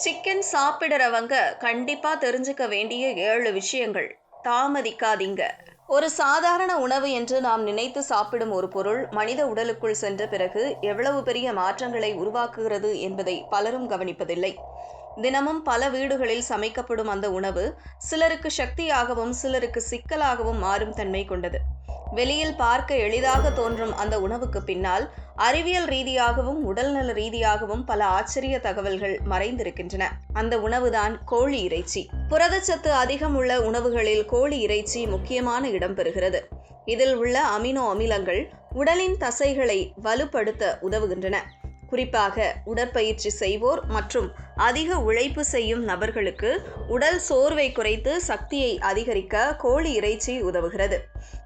Chicken சாப்பிடுறவங்க கண்டிப்பா தெரிஞ்சுக்க வேண்டிய ஏழு விஷயங்கள். தாமதிக்காதீங்க. ஒரு சாதாரண உணவு என்று நாம் நினைத்து சாப்பிடும் ஒரு பொருள் மனித உடலுக்குள் சென்ற பிறகு எவ்வளவு பெரிய மாற்றங்களை உருவாக்குகிறது என்பதை பலரும் கவனிப்பதில்லை. தினமும் பல வீடுகளில் சமைக்கப்படும் அந்த உணவு சிலருக்கு சக்தியாகவும் சிலருக்கு சிக்கலாகவும் மாறும் தன்மை கொண்டது. வெளியில் பார்க்க எளிதாக தோன்றும் அந்த உணவுக்கு பின்னால் அறிவியல் ரீதியாகவும் உடல்நல ரீதியாகவும் பல ஆச்சரிய தகவல்கள் மறைந்திருக்கின்றன. அந்த உணவுதான் கோழி இறைச்சி. புரதச்சத்து அதிகம் உள்ள உணவுகளில் கோழி இறைச்சி முக்கியமான இடம் பெறுகிறது. இதில் உள்ள அமினோ அமிலங்கள் உடலின் தசைகளை வலுப்படுத்த உதவுகின்றன. குறிப்பாக உடற்பயிற்சி செய்வோர் மற்றும் அதிக உழைப்பு செய்யும் நபர்களுக்கு உடல் சோர்வை குறைத்து சக்தியை அதிகரிக்க கோழி இறைச்சி உதவுகிறது.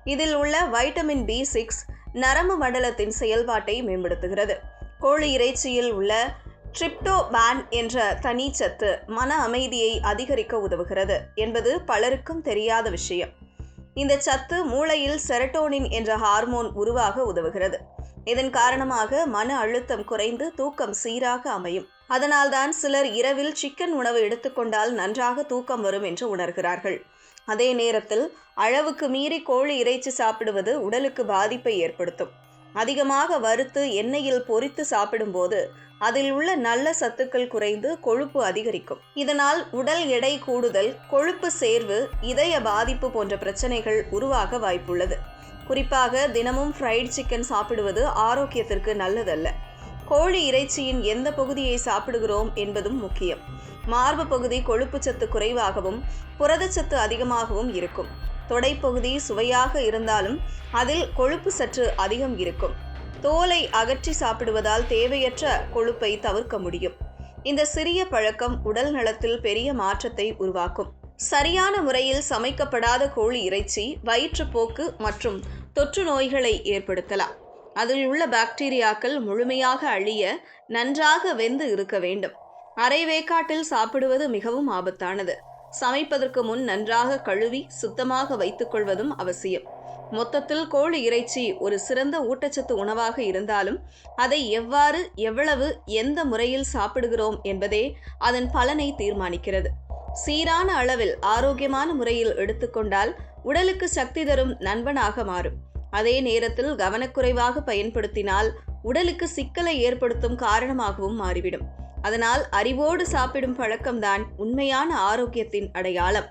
இதில் உள்ள வைட்டமின் பி சிக்ஸ் நரம்பு மண்டலத்தின் செயல்பாட்டை மேம்படுத்துகிறது. கோழி இறைச்சியில் உள்ள ட்ரிப்டோபான் என்ற தனிச்சத்து மன அமைதியை அதிகரிக்க உதவுகிறது என்பது பலருக்கும் தெரியாத விஷயம். இந்த சத்து மூளையில் செரட்டோனின் என்ற ஹார்மோன் உருவாக உதவுகிறது. இதன் காரணமாக மன அழுத்தம் குறைந்து தூக்கம் சீராக அமையும். அதனால்தான் சிலர் இரவில் சிக்கன் உணவு எடுத்துக்கொண்டால் நன்றாக தூக்கம் வரும் என்று உணர்கிறார்கள். அதே நேரத்தில் அளவுக்கு மீறி கோழி இறைச்சி சாப்பிடுவது உடலுக்கு பாதிப்பை ஏற்படுத்தும். அதிகமாக வறுத்து எண்ணெயில் பொரித்து சாப்பிடும்போது அதில் உள்ள நல்ல சத்துக்கள் குறைந்து கொழுப்பு அதிகரிக்கும். இதனால் உடல் எடை கூடுதல் கொழுப்பு சேர்வு இதய பாதிப்பு போன்ற பிரச்சனைகள் உருவாக வாய்ப்புள்ளது. குறிப்பாக தினமும் ஃப்ரைட் சிக்கன் சாப்பிடுவது ஆரோக்கியத்திற்கு நல்லதல்ல. கோழி இறைச்சியின் எந்த பகுதியை சாப்பிடுகிறோம் என்பதும் முக்கியம். மார்பு பகுதி கொழுப்பு சத்து குறைவாகவும் புரதச்சத்து அதிகமாகவும் இருக்கும். தொடைப்பகுதி சுவையாக இருந்தாலும் அதில் கொழுப்பு சற்று அதிகம் இருக்கும். தோலை அகற்றி சாப்பிடுவதால் தேவையற்ற கொழுப்பை தவிர்க்க முடியும். இந்த சிறிய பழக்கம் உடல் நலத்தில் பெரிய மாற்றத்தை உருவாக்கும். சரியான முறையில் சமைக்கப்படாத கோழி இறைச்சி வயிற்றுப்போக்கு மற்றும் தொற்று நோய்களை ஏற்படுத்தலாம். அதில் உள்ள பாக்டீரியாக்கள் முழுமையாக அழிய நன்றாக வெந்து இருக்க வேண்டும். அரைவேக்காட்டில் சாப்பிடுவது மிகவும் ஆபத்தானது. சமைப்பதற்கு முன் நன்றாக கழுவி சுத்தமாக வைத்துக்கொள்வதும் அவசியம். மொத்தத்தில் கோழி இறைச்சி ஒரு சிறந்த ஊட்டச்சத்து உணவாக இருந்தாலும் அதை எவ்வாறு எவ்வளவு எந்த முறையில் சாப்பிடுகிறோம் என்பதே அதன் பலனை தீர்மானிக்கிறது. சீரான அளவில் ஆரோக்கியமான முறையில் எடுத்துக்கொண்டால் உடலுக்கு சக்தி தரும் நண்பனாக மாறும். அதே நேரத்தில் கவனக்குறைவாக பயன்படுத்தினால் உடலுக்கு சிக்கலை ஏற்படுத்தும் காரணமாகவும் மாறிவிடும். அதனால் அறிவோடு சாப்பிடும் பழக்கம்தான் உண்மையான ஆரோக்கியத்தின் அடையாளம்.